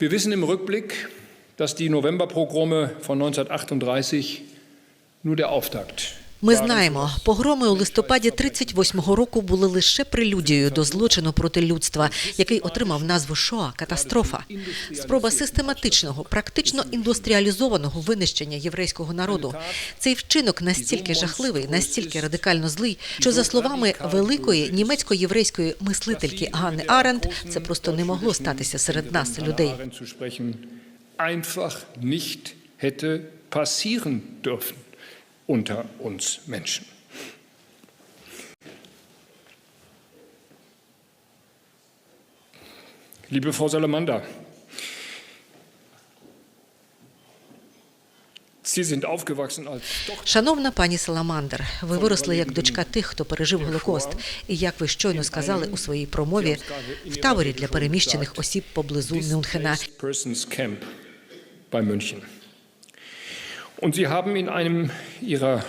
Wir wissen im Rückblick, dass die Novemberpogrome von 1938 nur der Auftakt Ми знаємо, погроми у листопаді 38-го року були лише прелюдією до злочину проти людства, який отримав назву Шоа катастрофа. Спроба систематичного, практично індустріалізованого винищення єврейського народу. Цей вчинок настільки жахливий, настільки радикально злий, що за словами великої німецько-єврейської мислительки Ганни Аренд, це просто не могло статися серед нас, людей. Hätte passieren dürfen unter uns Menschen. Liebe Frau Salamander. Шановна пані Саламандр, ви виросли як дочка тих, хто пережив Голокост, і як ви щойно сказали у своїй промові в таборі для переміщених осіб поблизу Мюнхена. Und Sie haben in einem Ihrer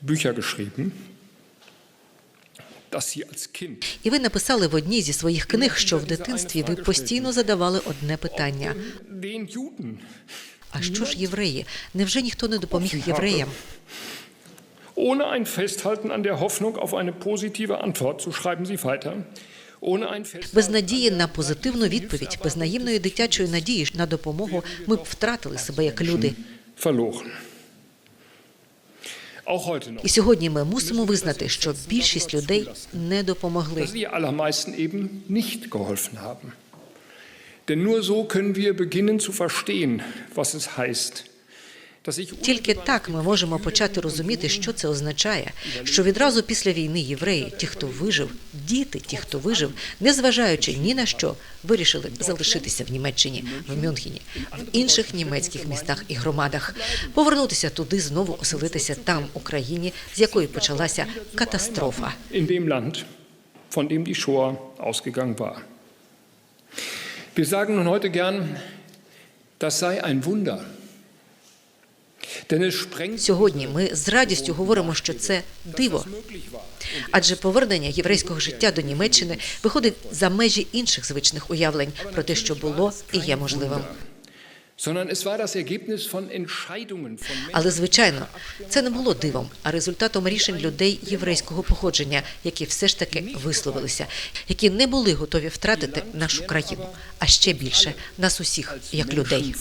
Bücher geschrieben, І ви написали в одній зі своїх книг, що в дитинстві ви постійно задавали одне питання: а що ж євреї? Невже ніхто не допоміг євреям? ohne ein Festhalten an der Hoffnung auf eine positive Antwort, so schreiben Sie weiter, Без надії на позитивну відповідь, без наївної дитячої надії на допомогу, ми б втратили себе як люди. verloren. Auch heute noch. І сьогодні ми мусимо визнати, що більшість людей не допомогли. dass die allermeisten eben nicht geholfen haben. Denn nur so können wir beginnen zu verstehen, was es heißt, dass ich Тільки так ми можемо почати розуміти, що це означає, що відразу після війни євреї, ті, хто вижив, діти, ті, хто вижив, незважаючи ні на що, вирішили залишитися в Німеччині, в Мюнхені, в інших німецьких містах і громадах, повернутися туди, знову оселитися там, у країні, з якої почалася катастрофа. von dem die Shoah ausgegangen war. Wir sagen nun heute gern, das sei ein Wunder. Сьогодні ми з радістю говоримо, що це диво. Адже повернення єврейського життя до Німеччини виходить за межі інших звичних уявлень про те, що було і є можливим. Але звичайно, це не було дивом, а результатом рішень людей єврейського походження, які все ж таки висловилися, які не були готові втратити нашу країну, а ще більше нас усіх як людей.